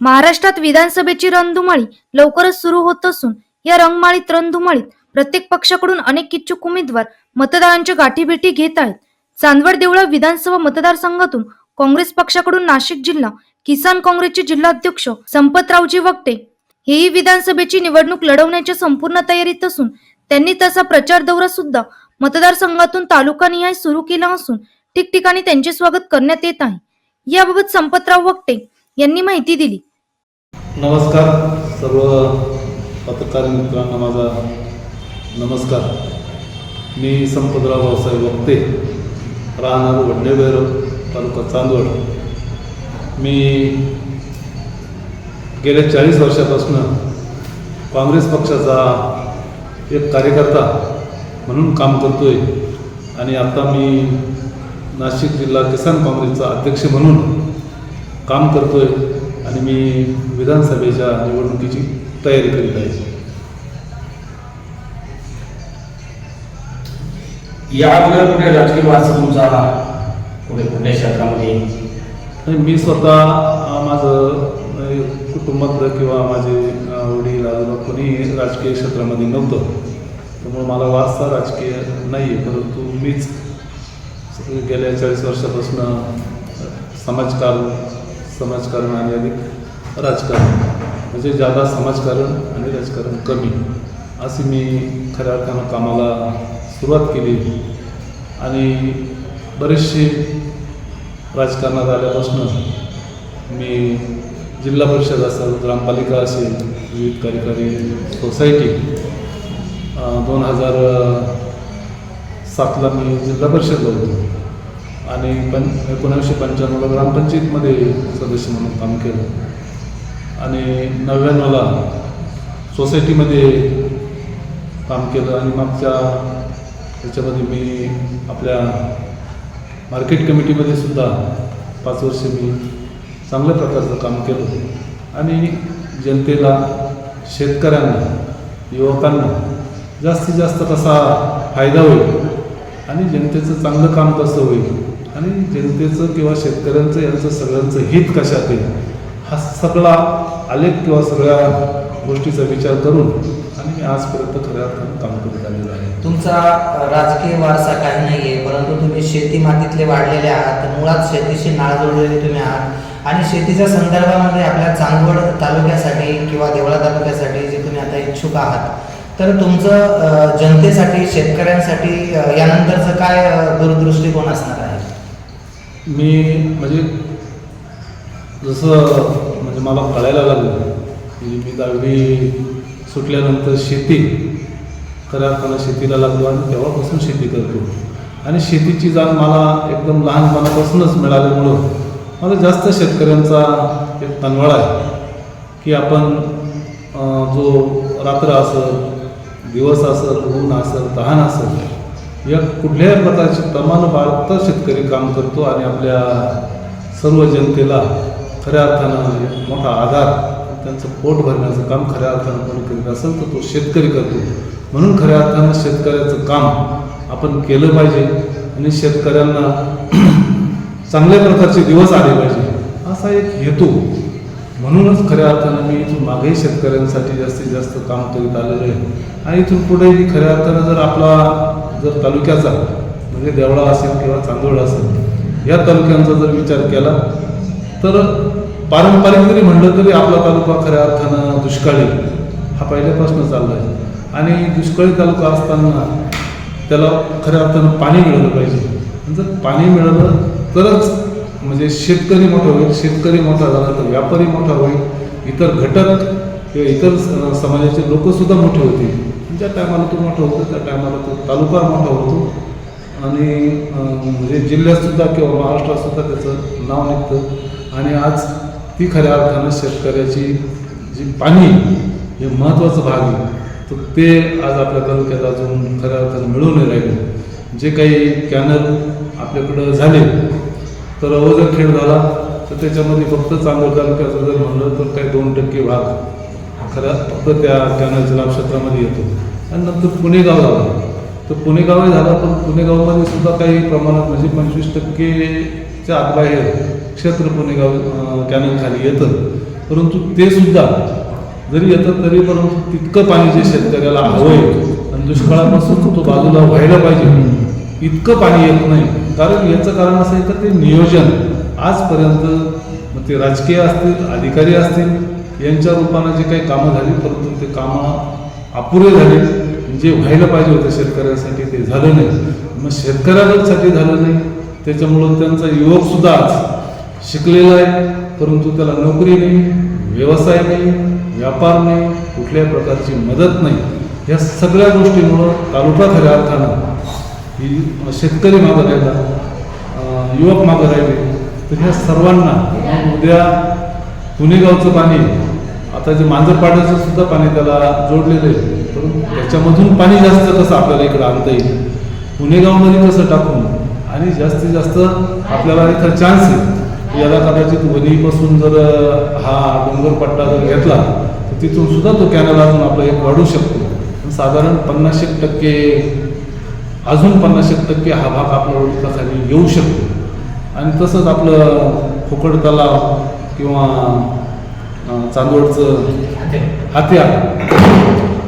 महाराष्ट्रात विधानसभेची रणधुमाळी लवकरच सुरू होत असून या रंगमाळीत रणधुमाळीत प्रत्येक पक्षाकडून अनेक इच्छुक उमेदवार मतदारांच्या गाठीभेटी घेत आहेत. चांदवड देवळा विधानसभा मतदारसंघातून काँग्रेस पक्षाकडून नाशिक जिल्हा किसान काँग्रेसचे जिल्हाध्यक्ष संपतरावजी वक्ते हेही विधानसभेची निवडणूक लढवण्याच्या संपूर्ण तयारीत असून त्यांनी तसा प्रचार दौरा सुद्धा मतदारसंघातून तालुकानिहाय सुरू केला असून ठिकठिकाणी त्यांचे स्वागत करण्यात येत आहे. याबाबत संपतराव वक्ते यांनी माहिती दिली. नमस्कार सर्व पत्रकार मित्रांना माझा नमस्कार. मी संपतराव भाऊसाहेब वक्ते राहणार वडनेभैरव तालुका चांदवड. मी गेल्या चाळीस वर्षापासून काँग्रेस पक्षाचा एक कार्यकर्ता म्हणून काम करतोय आणि आता मी नाशिक जिल्हा किसान काँग्रेसचा अध्यक्ष म्हणून काम करतोय. आणि मी विधानसभेच्या निवडणुकीची तयारी करीत आहे. या अगोदर कुठे राजकीय वारसा तुमचा कुठे कुठल्या क्षेत्रामध्ये? आणि मी स्वतः माझं अं, कुटुंबातलं किंवा माझे वडील आजोबा कोणी राजकीय क्षेत्रामध्ये नव्हतं. त्यामुळे मला वारसा राजकीय नाही आहे परंतु मीच गेल्या चाळीस वर्षापासून समाजकारण समाजकारण आणि अधिक राजकारण म्हणजे जादा समाजकारण आणि राजकारण कमी. अशी मी खऱ्या अर्थानं कामाला सुरुवात केली. आणि बरेचसे राजकारणात आल्यापासून मी जिल्हा परिषद असेल ग्रामपालिका असेल विविध कार्यकारी सोसायटी दोन हजार सातला मी जिल्हा परिषदला होतो. आणि पण एकोणीसशे पंच्याण्णवला ग्रामपंचायतमध्ये सदस्य म्हणून काम केलं. आणि नव्याण्णवला सोसायटीमध्ये काम केलं आणि मागच्या त्याच्यामध्ये मी आपल्या मार्केट कमिटीमध्ये सुद्धा पाच वर्ष मी चांगल्या प्रकारचं काम केलं. आणि जनतेला शेतकऱ्यांना युवकांना जास्तीत जास्त कसा फायदा होईल आणि जनतेचं चांगलं काम कसं होईल आणि जनतेचं किंवा शेतकऱ्यांचं यांचं सगळ्यांचं हित कशात येईल हा सगळा आलेख किंवा सगळ्या गोष्टीचा विचार करून आणि मी आजपर्यंत खऱ्या अर्थानं काम करत आलेलो आहे. तुमचा राजकीय वारसा काही नाहीये परंतु तुम्ही शेती मातीतले वाढलेले आहात मुळात शेतीशी नाळ जोडलेले तुम्ही आहात. आणि शेतीच्या संदर्भामध्ये आपल्या चांदवड तालुक्यासाठी किंवा देवळा तालुक्यासाठी जे तुम्ही आता इच्छुक आहात तर तुमचं जनतेसाठी शेतकऱ्यांसाठी यानंतरचं काय दूरदृष्टिकोन असणार आहे? मी म्हणजे जसं म्हणजे मला कळायला लागलं की मी दहावी सुटल्यानंतर शेती खऱ्या अर्थानं शेतीला लागलो आणि तेव्हापासून शेती करतो. आणि शेतीची जाण मला एकदम लहानपणापासूनच मिळाल्यामुळं मला जास्त शेतकऱ्यांचा एक तनवळा आहे. की आपण जो रात्र असेल दिवस असेल ऊन असेल तहान असेल या कुठल्याही प्रकारचे प्रमाण बाळगता शेतकरी काम करतो आणि आपल्या सर्व जनतेला खऱ्या अर्थानं एक मोठा आधार त्यांचं पोट भरण्याचं काम खऱ्या अर्थानं कोणी करीत असेल तर तो शेतकरी करतो. म्हणून खऱ्या अर्थानं शेतकऱ्याचं काम आपण केलं पाहिजे आणि शेतकऱ्यांना चांगल्या प्रकारचे दिवस आले पाहिजे. असा एक हेतू. म्हणूनच खऱ्या अर्थानं मी इथून मागेही शेतकऱ्यांसाठी जास्तीत जास्त काम करीत आलेलो आहे. आणि इथून पुढेही खऱ्या अर्थानं जर आपला जर तालुक्याचा म्हणजे देवळा असेल किंवा चांदोळा असेल या तालुक्यांचा जर विचार केला तर पारंपरिक जरी म्हणलं तरी आपला तालुका खऱ्या अर्थानं दुष्काळी हा पहिल्यापासून चालला आहे. आणि दुष्काळी तालुका असताना त्याला खऱ्या अर्थानं पाणी मिळालं पाहिजे. जर पाणी मिळालं तरच म्हणजे शेतकरी मोठा होईल शेतकरी मोठा झाला तर व्यापारी मोठा होईल इतर घटक किंवा इतर समाजाचे लोकसुद्धा मोठे होतील. ज्या टायमाला तो मोठा होतो त्या टायमाला तो तालुका मोठा होतो. आणि म्हणजे जिल्ह्यातसुद्धा किंवा महाराष्ट्रातसुद्धा त्याचं नाव निघतं. आणि आज ती खऱ्या अर्थानं शेतकऱ्याची जी पाणी हे महत्त्वाचं भाग आहे तर ते आज आपल्या तालुक्यात अजून खऱ्या अर्थानं मिळून नाही राहिले. जे काही कॅनल आपल्याकडं झाले तर ओझरखेड झाला तर त्याच्यामध्ये फक्त चांदोड तालुक्याचं जर म्हणलं तर काही दोन टक्के भाग खऱ्या फक्त त्या कॅनलच्या लाभक्षेत्रामध्ये येतो. आणि नंतर पुणे गाव झाला. तर पुणे गावही झाला पण पुणे गावामध्ये सुद्धा काही प्रमाणात म्हणजे पंचवीस टक्केच्या आतबाहेर क्षेत्र पुणे गाव अं, कॅनल खाली येतं. परंतु ते सुद्धा जरी येतं तरी परंतु तितकं पाणी जे शेतकऱ्याला हवं आहे आणि दुष्काळापासून तो बाजूला व्हायला पाहिजे इतकं पाणी येत नाही. कारण याचं कारण असं आहे का ते नियोजन आजपर्यंत मग ते राजकीय असतील अधिकारी असतील यांच्या रूपानं जे काही कामं झाली परंतु ते कामं अपुरे झाले. जे व्हायला पाहिजे होतं शेतकऱ्यांसाठी ते झालं नाही. मग शेतकऱ्यांसाठी झालं नाही. त्याच्यामुळं त्यांचा युवकसुद्धा आज शिकलेला आहे परंतु त्याला नोकरी नाही व्यवसाय नाही व्यापार नाही कुठल्याही प्रकारची मदत नाही. या सगळ्या गोष्टीमुळं तालुका खऱ्या अर्थानं ही शेतकरी मागं राहिला युवक मागं राहिले. तर ह्या सर्वांना उद्या पुणेगावचं पाणी आता जे मांजरपाड्याचं सुद्धा पाणी त्याला जोडलेलं आहे परंतु त्याच्यामधून पाणी जास्त कसं आपल्याला इकडं आणता येईल? पुणेगावमध्ये कसं टाकून? आणि जास्तीत जास्त आपल्याला इथं चान्स आहे. याला कदाचित वणीपासून जर हा डोंगरपट्टा जर घेतला तर तिथून सुद्धा तो कॅनल अजून आपला एक वाढू शकतो. पण साधारण पन्नास एक टक्के अजून पन्नास एक टक्के हा भाग आपल्या ओळखीखाली येऊ शकतो. आणि तसंच आपलं खोकड तलाव किंवा चांदवडचं हात्यार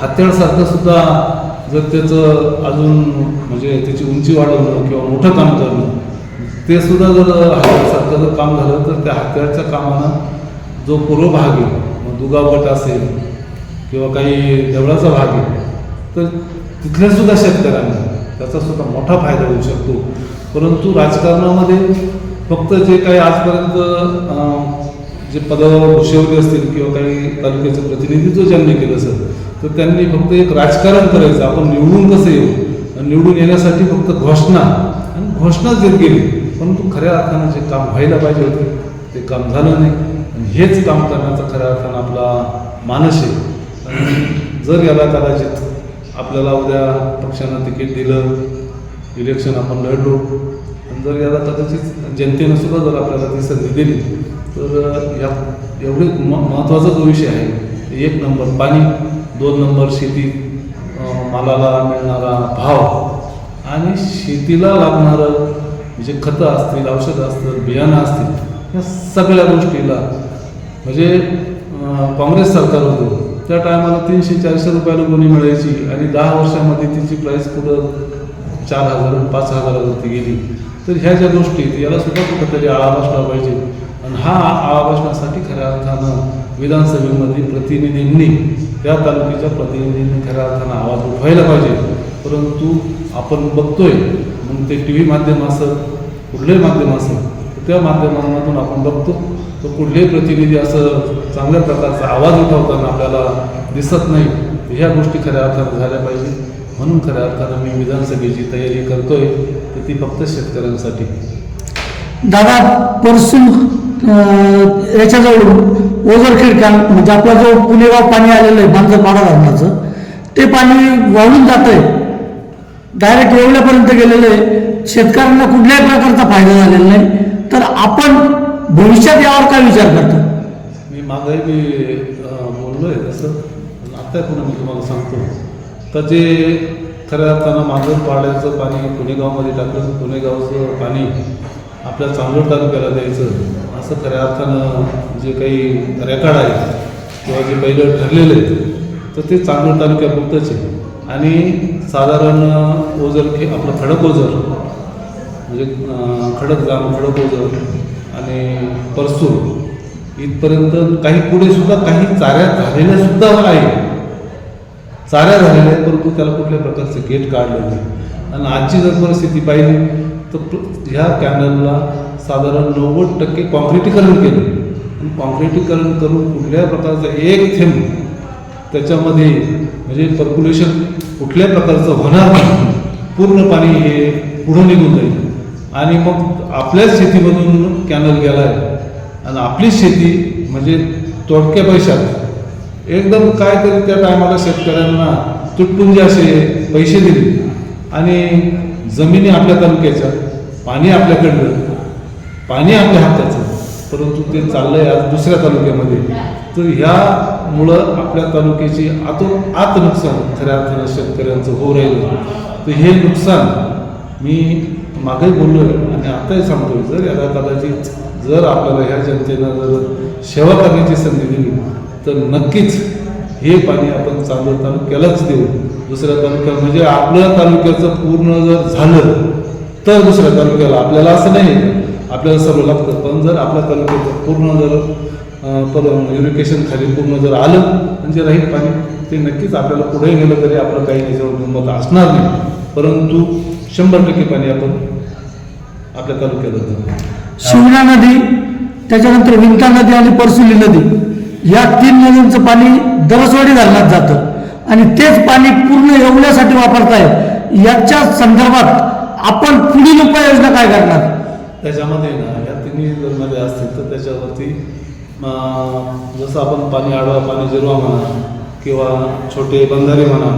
हात्यारसारखं सुद्धा जर त्याचं अजून म्हणजे त्याची उंची वाढवणं किंवा मोठं काम करणं ते सुद्धा जर हात्यारसारखं जर काम झालं तर त्या हात्यारच्या कामानं जो पूर्व भाग आहे मग दुगाव गट असेल किंवा काही देवळाचा भाग आहे तर तिथल्या सुद्धा शेतकऱ्यांना त्याचा सुद्धा मोठा फायदा होऊ शकतो. परंतु राजकारणामध्ये फक्त जे काही आजपर्यंत जे पद भूषवले असतील किंवा काही तालुक्याचं प्रतिनिधित्व ज्यांनी केलं असेल तर त्यांनी फक्त एक राजकारण करायचं. आपण निवडून कसं येऊ? आणि निवडून येण्यासाठी फक्त घोषणा. आणि घोषणाच देत गेली. परंतु खऱ्या अर्थानं जे काम व्हायला पाहिजे होते ते काम झालं नाही. आणि हेच काम करण्याचा खऱ्या अर्थानं आपला मानस आहे. आणि जर याला कदाचित आपल्याला उद्या पक्षानं तिकीट दिलं इलेक्शन आपण लढलो आणि जर याला कदाचित जनतेनं सुद्धा जर आपल्याला ती संधी दिली तर या एवढे म महत्त्वाचा जो विषय आहे एक नंबर पाणी दोन नंबर शेती मालाला मिळणारा भाव आणि शेतीला लागणारं जे खतं असतील औषधं असतील बियाणं असतील या सगळ्या गोष्टीला म्हणजे काँग्रेस सरकार होतं त्या टायमाला तीनशे चारशे रुपयाला गुन्हे मिळायची आणि दहा वर्षामध्ये तिची प्राईस कुठं चार हजार पाच हजारावरती गेली. तर ह्या ज्या गोष्टी याला सुद्धा कुठंतरी आळा बसला पाहिजे. आणि हा आळा बसण्यासाठी खऱ्या अर्थानं विधानसभेमध्ये प्रतिनिधींनी त्या तालुक्याच्या प्रतिनिधींनी खऱ्या अर्थानं आवाज उठवायला पाहिजे. परंतु आपण बघतोय मग ते टी व्ही माध्यम असं कुठलंही माध्यम असेल त्या माध्यमांमधून आपण बघतो तर कुठलेही प्रतिनिधी असं चांगल्या प्रकारचा आवाज उठवताना आपल्याला दिसत नाही ह्या गोष्टी खऱ्या अर्थानं झाल्या पाहिजे. म्हणून खऱ्या अर्थानं मी विधानसभेची तयारी करतोय तर ती फक्त शेतकऱ्यांसाठी. दादा परसून याच्याजवळ ओझरखेड काम म्हणजे आपला जो पुणेगाव पाणी आलेलं आहे बांजरपाडा धरणाचं ते पाणी वाहून जात आहे डायरेक्ट एवढ्यापर्यंत गेलेलं आहे. शेतकऱ्यांना कुठल्याही प्रकारचा फायदा झालेला नाही. तर आपण भविष्यात यावर काय विचार करतो? मी मागे मी बोललो आहे तसं. आता पुन्हा मी तुम्हाला सांगतो. तर जे खऱ्या अर्थानं माझं पाड्याचं पाणी पुणेगावमध्ये टाकलं पुणेगावचं पाणी आपल्या चांदोड तालुक्याला द्यायचं असं खऱ्या अर्थानं जे काही रेकॉर्ड आहे किंवा जे पहिलं ठरलेलं आहे तर ते चांदोड तालुक्यापुरतंच आहे. आणि साधारण ओझर आपलं खडक ओझर म्हणजे अं, खडक आणि परसूर इथपर्यंत काही पुढे सुद्धा काही चाऱ्या झालेल्या सुद्धा आहे चाऱ्या झालेल्या आहेत परंतु त्याला कुठल्या प्रकारचं गेट काढलं नाही. आणि आजची जर परिस्थिती पाहिली तर ह्या कॅनलला साधारण नव्वद टक्के कॉन्क्रिटीकरण केलं. आणि कॉन्क्रिटीकरण करून कुठल्या प्रकारचं एक थेंब त्याच्यामध्ये म्हणजे पर्क्युलेशन कुठल्या प्रकारचं होणार नाही. पूर्ण पाणी हे पुढं निघून जाईल. आणि मग आपल्याच शेतीमधून कॅनल गेला आहे आणि आपली शेती म्हणजे तोडक्या पैशात. एकदम काय तरी त्या टायमाला शेतकऱ्यांना तुटपुंजे असे पैसे दिले. आणि जमिनी आपल्या तालुक्याच्या पाणी आपल्याकडलं पाणी आपल्या हाताचं. परंतु ते चाललंय आज दुसऱ्या तालुक्यामध्ये. तर ह्यामुळं आपल्या तालुक्याची आतो आत नुकसान खऱ्या अर्थानं शेतकऱ्यांचं होऊ राहिलं. तर हे नुकसान मी मागेही बोललोय. आणि आताही सांगतोय जर याला कदाचित जर आपल्याला ह्या जनतेनं जर सेवा करण्याची संधी दिली तर नक्कीच हे पाणी आपण चांदोर तालुक्यालाच देऊ. दुसऱ्या तालुक्यात म्हणजे आपल्या तालुक्याचं पूर्ण जर झालं तर दुसऱ्या तालुक्याला आपल्याला असं नाही. आपल्याला सर्व लागतं. पण जर आपल्या तालुक्याचं पूर्ण जर अं, पर खाली पूर्ण जर आलं म्हणजे राहील पाणी ते नक्कीच आपल्याला पुढे गेलं तरी आपलं काही त्याच्यावर मत असणार नाही. परंतु शंभर टक्के पाणी आपण आपल्या तालुक्यात देऊ शिवना नदी त्याच्यानंतर विंटा नदी आणि परसुली नदी. या तीन नदींचं पाणी दरसवाडी धरणात जातं. आणि तेच पाणी पूर्ण एवढ्यासाठी वापरताय याच्या संदर्भात आपण पुढील उपाययोजना काय करणार? त्याच्यामध्ये ना या तिन्ही जर नद्या असतील तर त्याच्यावरती जसं आपण पाणी आडवा पाणी जिरवा म्हणा किंवा छोटे बंधारे म्हणा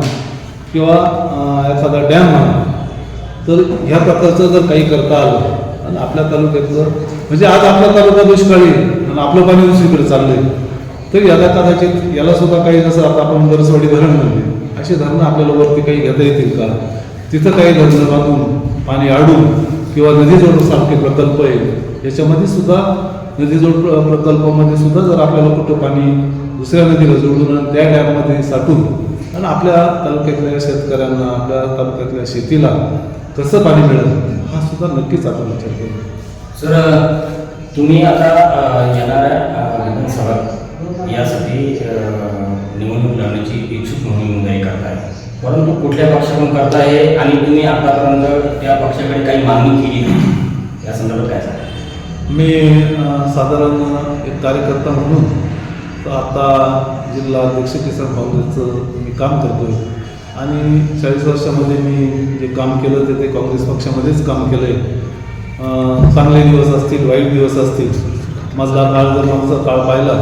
किंवा एखादा डॅम म्हणा तर ह्या प्रकारचं जर काही करता आलं आणि आपल्या तालुक्यातलं म्हणजे आज आपला तालुका दुष्काळी आणि आपलं पाणी दुसरीकडे चाललंय तर याला कदाचित याला सुद्धा काही जसं आता आपण दरसवाडी धरण म्हणले अशी धरणं आपल्याला वरती काही घेता येतील का? तिथं काही धरणं बांधून पाणी आडून किंवा नदीजोड सारखे प्रकल्प आहे याच्यामध्ये सुद्धा नदीजोड प्रकल्पामध्ये सुद्धा जर आपल्याला कुठं पाणी दुसऱ्या नदीला जोडून आणि त्या डॅममध्ये साठून आणि आपल्या तालुक्यातल्या शेतकऱ्यांना आपल्या तालुक्यातल्या शेतीला कसं पाणी मिळेल हा सुद्धा नक्कीच आपण विचार करू. सर तुम्ही आता येणाऱ्या विधानसभा यासाठी निवडणूक लढण्याची इच्छुक म्हणून नोंदणी करताय. परंतु कुठल्या पक्षाकडून करताय आणि तुम्ही आतापर्यंत त्या पक्षाकडे काही मागणी केली नाही? या संदर्भात काय सांगा मी साधारण एक कार्यकर्ता म्हणून आता जिल्हा अध्यक्ष किसान काँग्रेसचं मी काम करतोय. आणि चाळीस वर्षामध्ये मी जे काम केलं ते ते काँग्रेस पक्षामध्येच काम केलं आहे चांगले दिवस असतील वाईट दिवस असतील. मधला काळ जर आमचा काळ पाहिला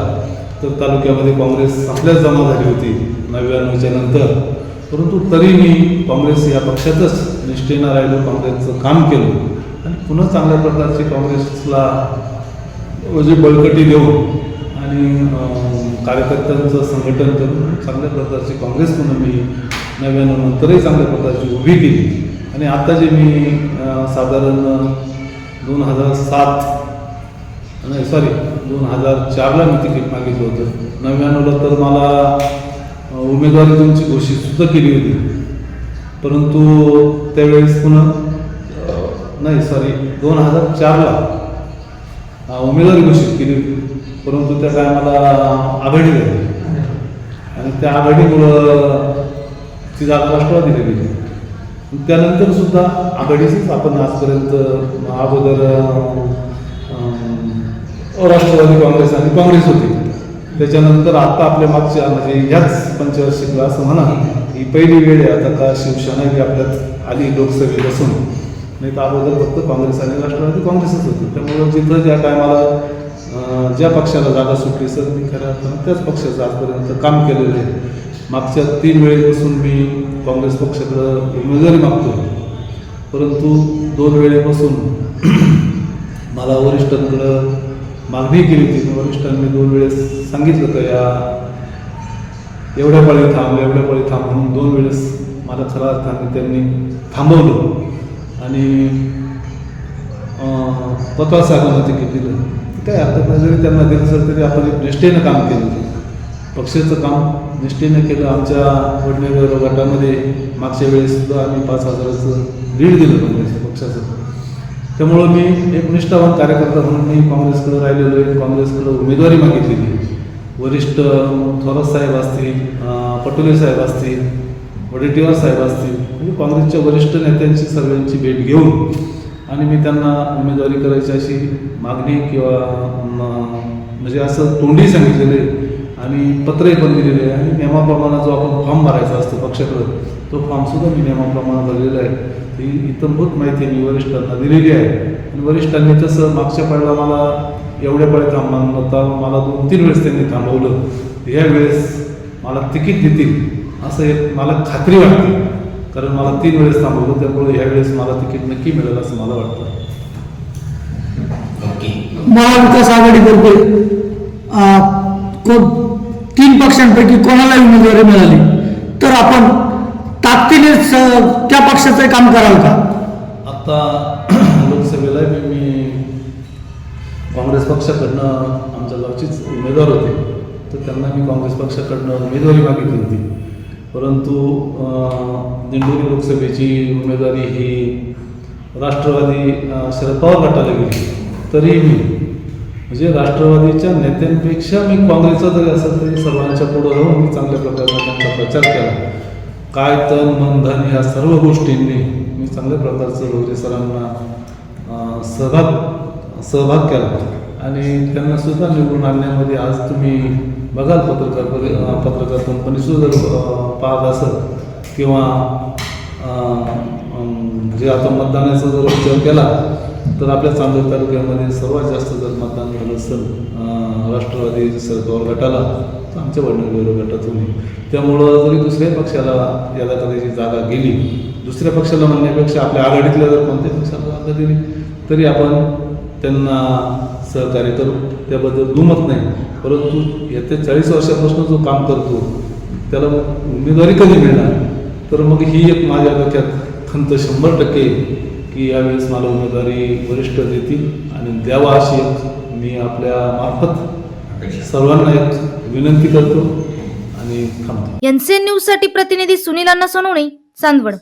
तर तालुक्यामध्ये काँग्रेस आपल्याच जमा झाली होती नव्याण्णवच्या नंतर. परंतु तरी मी काँग्रेस या पक्षातच निष्ठेनं राहिलो काँग्रेसचं काम केलं. आणि पुन्हा चांगल्या प्रकारची काँग्रेसला म्हणजे बळकटी देऊन आणि कार्यकर्त्यांचं संघटन करून चांगल्या प्रकारची काँग्रेस पुन्हा मी नव्याण्णव नंतरही चांगल्या प्रकारची उभी केली. आणि आता जे मी साधारण दोन हजार सात नाही सॉरी दोन हजार चारला मी तिकीट मागितलं होतं. नव्याण्णवला तर मला उमेदवारी तुमची घोषितसुद्धा केली होती. परंतु त्यावेळेस पुन्हा नाही सॉरी दोन हजार चारला उमेदवारी घोषित केली होती. परंतु त्या टायमाला आघाडी झाली आणि त्या आघाडीमुळं ती जागा राष्ट्रवादीला गेली. त्यानंतर सुद्धा आघाडीचीच आपण आजपर्यंत अगोदर राष्ट्रवादी काँग्रेस आणि काँग्रेस होती. त्याच्यानंतर आता आपल्या मागच्या म्हणजे ह्याच पंचवार्षिकला असं म्हणा ही पहिली वेळ आहे आता का शिवसेना बी आपल्यात आली लोकसभेत असून. नाही तर अगोदर फक्त काँग्रेस आणि राष्ट्रवादी काँग्रेसच होती. त्यामुळं जिथं ज्या टायमाला ज्या पक्षाला जागा सुटली सर मी खऱ्या अर्थानं त्याच पक्षाचं आजपर्यंत काम केलेलं आहे. मागच्या तीन वेळेपासून मी काँग्रेस पक्षाकडं उमेदवारी मागतो परंतु दोन वेळेपासून मला वरिष्ठांकडं मागणी केली होती. वरिष्ठांनी दोन वेळेस सांगितलं का या एवढ्या पाळी थांब एवढ्या पाळी थांब म्हणून दोन वेळेस मला खरा अर्थाने त्यांनी थांबवलं. आणि पतवा साहेबांना तिकीट दिलं. काय हरकत जरी त्यांना दिलं असेल तरी आपण एक निष्ठेनं काम केलं पक्षाचं काम निष्ठेनं केलं. आमच्या वडनेर गटामध्ये मागच्या वेळेससुद्धा आम्ही पाच हजाराचं लीड दिलं काँग्रेस पक्षाचं. त्यामुळं मी एक निष्ठावान कार्यकर्ता म्हणून मी काँग्रेसकडे राहिलेलो आहे. काँग्रेसकडं उमेदवारी मागितलेली वरिष्ठ थोरात साहेब असतील पटोले साहेब असतील वडेट्टीवार साहेब असतील म्हणजे काँग्रेसच्या वरिष्ठ नेत्यांची सर्वांची भेट घेऊन आणि मी त्यांना उमेदवारी करायची अशी मागणी किंवा म्हणजे असं तोंडी सांगितलेलं आहे. आणि पत्रही पण दिलेले आहे. आणि नियमाप्रमाणे जो आपण फॉर्म भरायचा असतो पक्षाकडं तो फॉर्मसुद्धा मी नियमाप्रमाणे भरलेला आहे. ती इतंभूत माहिती मी वरिष्ठांना दिलेली आहे. आणि वरिष्ठांनी तसं मागच्या पाळला मला एवढ्या पाळी थांबणार नव्हता. मला दोन तीन वेळेस त्यांनी थांबवलं. या वेळेस मला तिकीट देतील असं एक मला खात्री वाटते. कारण मला तीन वेळेस थांबवलं त्यामुळे ह्या वेळेस मला तिकीट नक्की मिळेल असं मला वाटतं. महाविकास आघाडीतर्फे अं, को- तीन पक्षांपैकी कोणालाही उमेदवारी मिळाली. तर आपण ताकदीने त्या पक्षाचं काम कराल का? आता लोकसभेला मी काँग्रेस पक्षाकडनं आमच्या गावचीच उमेदवार होते. तर त्यांना मी काँग्रेस पक्षाकडनं उमेदवारी मागितली होती. परंतु दिंडोरी लोकसभेची उमेदवारी ही राष्ट्रवादी शरद पवार गटाला गेली. तरी मी म्हणजे राष्ट्रवादीच्या नेत्यांपेक्षा मी काँग्रेसचा जरी असं तरी सर्वांच्या पुढं राहून मी चांगल्या प्रकारे त्यांचा प्रचार केला. काय तन मन धन या सर्व गोष्टींनी मी चांगल्या प्रकारचं भोगरे सरांना सहभाग सहभाग केला. आणि त्यांना सुद्धा निवडून आणण्यामध्ये आज तुम्ही बघाल पत्रकार परि- पत्रकार कंपनी सुद्धा पाहत असत किंवा जे आता मतदानाचा जर विचार केला तर आपल्या चांदोद तालुक्यामध्ये सर्वात जास्त जर मतदान झालं असेल राष्ट्रवादी सरकार गटाला तर आमच्या वडील गटात होईल. त्यामुळं जरी दुसऱ्या पक्षाला याला कदाची जागा गेली दुसऱ्या पक्षाला म्हणण्यापेक्षा आपल्या आघाडीतल्या जर कोणत्याही पक्षाला जागा दिली तरी आपण त्यांना सहकार्य करू. त्याबद्दल दुमत नाही. परंतु येत्या चाळीस वर्षापासून जो काम करतो त्याला मग उमेदवारी कधी मिळणार? तर मग ही एक माझ्या डोक्यात खंत शंभर टक्के की यावेळेस मला उमेदवारी वरिष्ठ देतील आणि द्यावा अशी एक मी आपल्या मार्फत सर्वांना एक विनंती करतो आणि थांबतो. एनसीएन न्यूजसाठी प्रतिनिधी सुनील अण्णा सोनवणे चांदवड.